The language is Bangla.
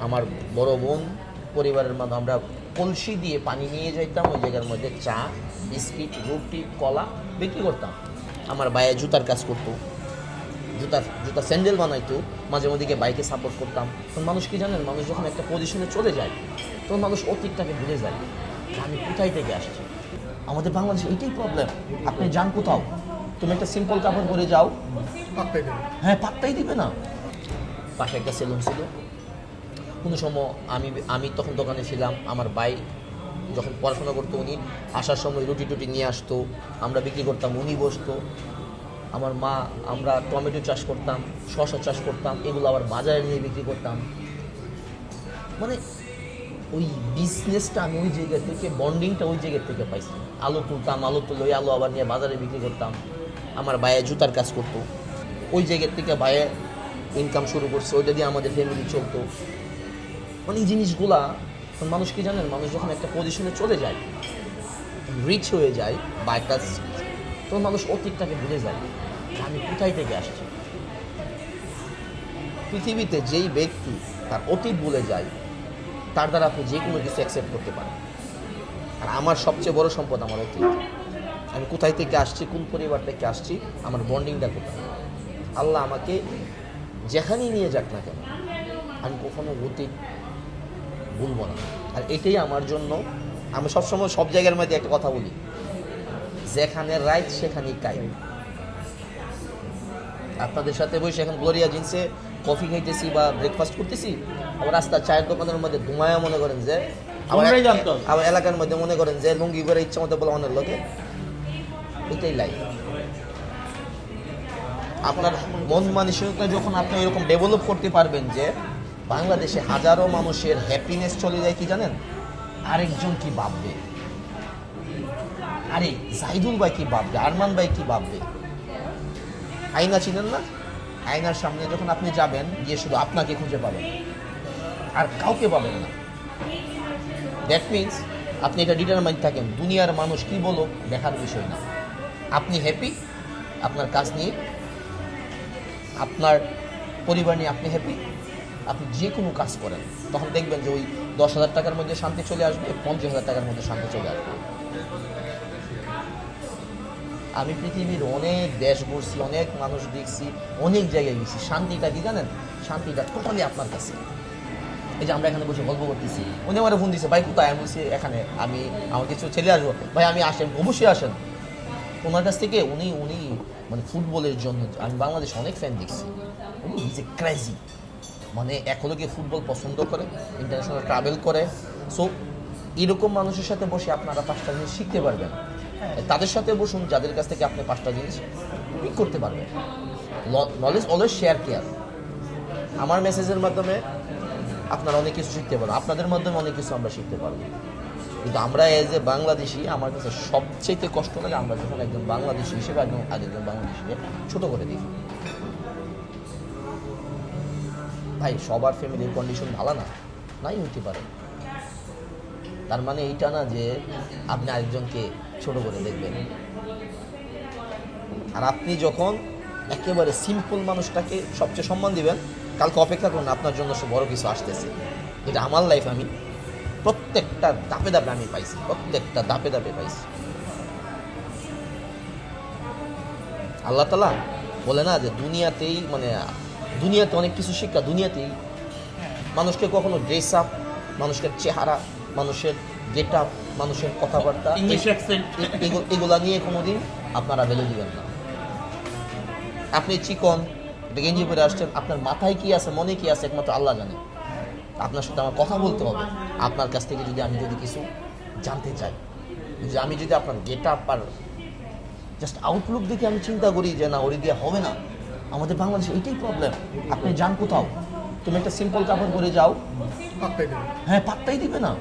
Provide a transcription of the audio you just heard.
আমার বড় বোন পরিবারের মধ্যে আমরা কলসি দিয়ে পানি নিয়ে যাইতাম ওই জায়গার মধ্যে চা বিস্কিট রুটি কলা বিক্রি করতাম। আমার বাইরে জুতার কাজ করতো। জুতার জুতা স্যান্ডেল বানাইতো। মাঝে মধ্যে গিয়ে বাইকে সাপোর্ট করতাম। তখন মানুষ কি জানেন মানুষ যখন একটা পজিশনে চলে যায় তখন মানুষ অতীতটাকে ভুলে যায় আমি কোথায় থেকে আসছি। আমাদের বাংলাদেশে এইটাই প্রবলেম আপনি যান কোথাও তুমি একটা সিম্পল কাপড় পরে যাও। হ্যাঁ পাত্তাই দিবে না। পাশে একটা সেলুন ছিল। কোনো সময় আমি আমি তখন দোকানে ছিলাম, আমার ভাই যখন পড়াশোনা করতো উনি আসার সময় রুটি টুটি নিয়ে আসতো, আমরা বিক্রি করতাম, উনি বসতো। আমার মা, আমরা টমেটো চাষ করতাম, শসা চাষ করতাম, এগুলো আবার বাজারে নিয়ে বিক্রি করতাম। মানে ওই বিজনেসটা আমি ওই জায়গা থেকে বন্ডিংটা ওই জায়গা থেকে পাইছি। আলু তুলতাম, আলু তুলে ওই আলু আবার নিয়ে বাজারে বিক্রি করতাম। আমার ভাইয়ে জুতার কাজ করতো। ওই জায়গার থেকে ভাইয়ে ইনকাম শুরু করছে, ওইটা দিয়ে আমাদের ফ্যামিলি চলতো। মানে এই জিনিসগুলা মানুষ কি জানেন? মানুষ যখন একটা পজিশনে চলে যায় রিচ হয়ে যায় বা একটা তখন মানুষ অতীতটাকে ভুলে যায়। আমি কোথায় থেকে আসছি? পৃথিবীতে যেই ব্যক্তি তার অতীত ভুলে যায়, তার দ্বারা আপনি যে কোনো কিছু অ্যাকসেপ্ট করতে পারেন। আর আমার সবচেয়ে বড় সম্পদ আমার অতীত। আমি কোথায় থেকে আসছি, কোন পরিবার থেকে আসছি, আমার বন্ডিংটা কোথায়? আল্লাহ আমাকে যেখানেই নিয়ে যাক না কেন, আমি কখনো অতীত ভুলবো না আর এটাই আমার জন্য আমি সবসময় সব জায়গার মধ্যে একটা কথা বলি যেখানে রাইট সেখানেই কাই আপনাদের সাথে বসে এখন গ্লোরিয়া জিন্সে কফি খাইতেছি বা ব্রেকফাস্ট করতেছি আবার রাস্তার চায়ের দোকানের মধ্যে ধুমায়া মনে করেন যে আবার জানতো। এলাকার মধ্যে মনে করেন যে লুঙ্গি করে ইচ্ছা মতো বলা অনেক লোকে। এটাই লাইফ আপনার মন মানসিকতা যখন আপনি এরকম ডেভেলপ করতে পারবেন যে বাংলাদেশে হাজারো মানুষের হ্যাপিনেস চলে যায় কি জানেন? আরেকজন কি ভাববে? আরে জাহিদুল ভাই কি ভাববে? আরমান ভাই কি ভাববে? আয়না চিনেন না? আয়নার সামনে যখন আপনি যাবেন, গিয়ে শুধু আপনাকে খুঁজে পাবেন। আর কাউকে পাবেন না। দ্যাট মিন্স আপনি এটা ডিটারমাইন্ড থাকেন, দুনিয়ার মানুষ কি বলো দেখার বিষয় না। আপনি হ্যাপি আপনার কাজ নিয়ে, আপনার পরিবার নিয়ে আপনি হ্যাপি আপনি যে কোনো কাজ করেন, তখন দেখবেন যে ওই দশ হাজার টাকার মধ্যে শান্তি চলে আসবে, পঞ্চাশ হাজার টাকার মধ্যে শান্তি চলে আসবে। আমি পৃথিবীর অনেক দেশ ঘুরছি, অনেক মানুষ দেখছি, অনেক জায়গায় গেছি। শান্তিটা কি জানেন? শান্তিটা টোটালি আপনার কাছে। এই যে আমরা এখানে বসে গল্প করতেছি, উনি আমার ফোন দিছে, ভাই, কোথায়? আমি বলছি, এখানে। আমি আমার কিছু ছেলে আসব ভাই, আমি আসেন অবশ্যই আসেন। ওনার কাছ থেকে উনি উনি মানে ফুটবলের জন্য, আমি বাংলাদেশে অনেক ফ্যান দেখছি। ইজ এ ক্রেজি মানে এখনও কি ফুটবল পছন্দ করে? ইন্টারন্যাশনাল ট্রাভেল করে। সো এরকম মানুষের সাথে বসে আপনারা পাঁচটা জিনিস শিখতে পারবেন। তাদের সাথে বসুন যাদের কাছ থেকে আপনি পাঁচটা জিনিস পিক করতে পারবেন। নলেজ অলওয়েজ শেয়ার কেয়ার আমার মেসেজের মাধ্যমে আপনারা অনেক কিছু শিখতে পারবেন। আপনাদের মাধ্যমে অনেক কিছু আমরা শিখতে পারব। কিন্তু আমরা এজ এ বাংলাদেশি আমার কাছে সবচেয়ে কষ্ট লাগে আমরা যখন একজন বাংলাদেশি হিসেবে একজন আরেকজন বাংলাদেশিকে ছোটো করে দিই ভাই, সবার ফ্যামিলির কন্ডিশন ভালো না? নাই হইতে পারে। তার মানে এইটা না যে আপনি আরেকজনকে ছোট করে দেখবেন। আর আপনি যখন একেবারে সিম্পল মানুষটাকে সবচেয়ে সম্মান দিবেন, কালকে অপেক্ষা করুন, আপনার জন্য সে বড় কিছু আসতেছে। এটা আমার লাইফ আমি প্রত্যেকটা দাপে দাপে আমি পাইছি, প্রত্যেকটা দাপে দাপে পাইছি। আল্লাহ তালা বলে না যে দুনিয়াতেই মানে দুনিয়াতে অনেক কিছু শিক্ষা দুনিয়াতেই। মানুষকে কখনো ড্রেস আপ মানুষের চেহারা মানুষের গেট আপ মানুষের কথাবার্তা এগুলা নিয়ে কোনোদিন আপনারা ভ্যালু দিবেন না। আপনি চিকন গেঞ্জি পরে আসছেন আপনার মাথায় কি আছে মনে কি আছে একমাত্র আল্লাহ জানে। আপনার সাথে আমার কথা বলতে হবে। আপনার কাছ থেকে যদি আমি যদি কিছু জানতে চাই যে আমি যদি আপনার গেট আপ আর জাস্ট আউটলুক দেখে আমি চিন্তা করি যে না ওরি দিয়ে হবে না। আমাদের বাংলাদেশে এটাই প্রবলেম আপনি যান কোথাও তুমি একটা সিম্পল কাপড় পরে যাও। হ্যাঁ পাত্তাই দিবে না।